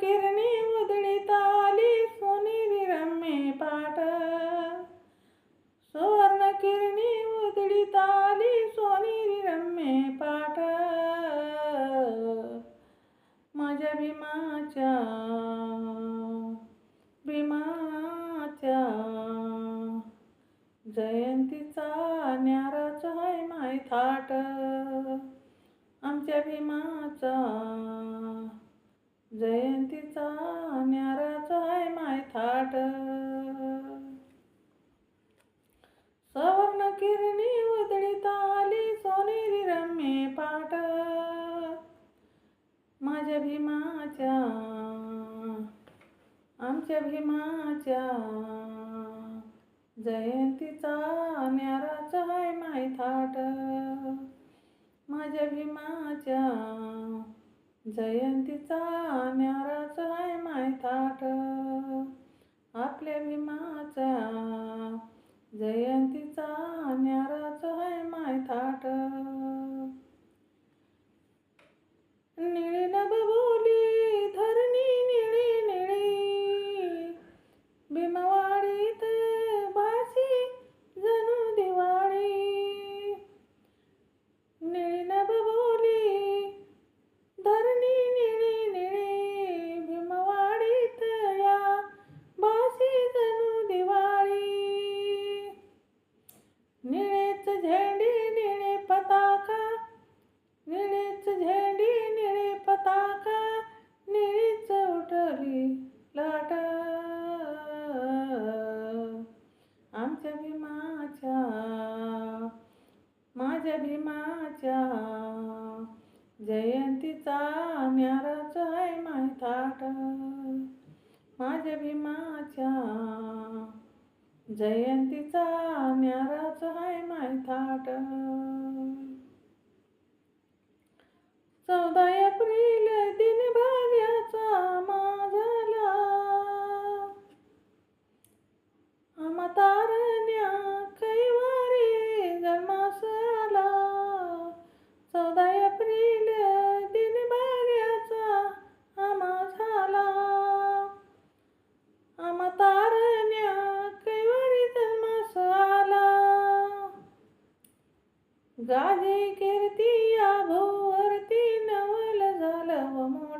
किरणी उधळीत आली सोनेरी रम्मे पाट सुवर्ण किरणी उधळीत आली सोनेरी रम्मे पाट माझ्या भीमाच्या भीमाच्या जयंतीचा न्याराच आहे माय थाट. आमच्या भीमाचा जयंतीचा न्याराचा आहे माय थाट. सवर्ण किरणी उदळीता आली सोनेरी रम्ये पाट. माझ्या भीमाच्या आमच्या भीमाच्या जयंतीचा न्याराचा आहे माय थाट. माझ्या भीमाच्या जयंतीचा न्याराचा आहे माय थाट. आपल्या भीमाच्या भीमाच्या जयंतीचा न्याराच आहे माय थाट. माझ्या भीमाच्या जयंतीचा न्याराच आहे माय थाट. चौदा एप्रिल दिन भाग्याचा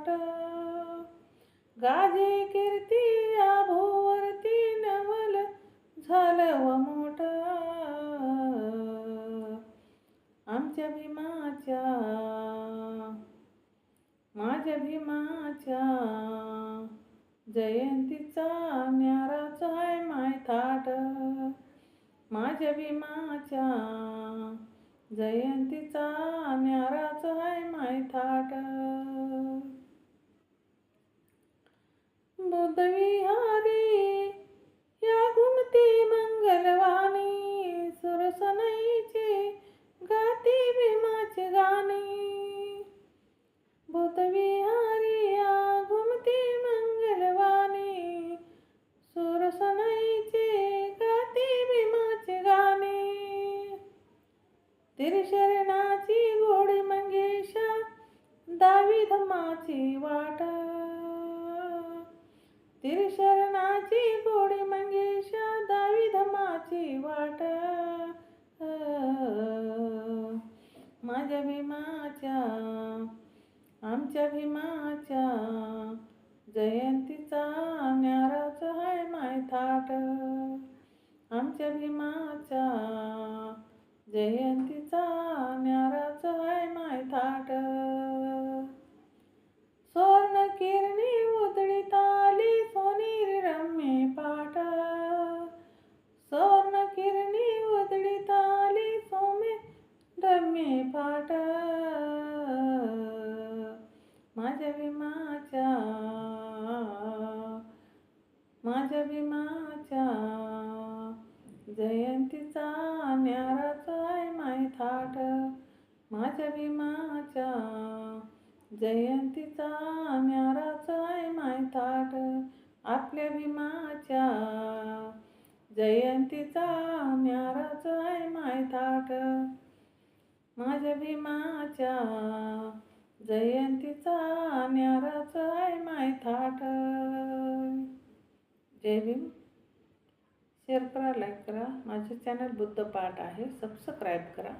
व गाजे कीर्ती आभोवरती नवल झालं व मोठ। आमच्या भीमाच्या। माझ्या भीमाच्या। जयंतीचा न्याराचा आहे माय थाट। माझ्या भीमाच्या। जयंतीचा माझी धम्माची वाट. तिरशरणाची गोडी मंगेशा दावी धमाची वाट. माझ्या भीमाच्या आमच्या भीमाच्या जयंतीचा न्याराच हाय माय थाट. आमच्या भीमाच्या जय माझ्या भीमाच्या जयंतीचा न्याराचा आहे माय थाट. माझ्या भीमाच्या जयंतीचा न्याराचा आहे माय थाट. आपल्या भीमाच्या जयंतीचा न्याराचा आहे माय थाट. माझ्या भीमाच्या जयंतीचा न्याराचा आहे माय थाट. जय भीम शेअर करा लाईक करा. माझे चॅनल बुद्ध पाठ आहे. सबस्क्राईब करा.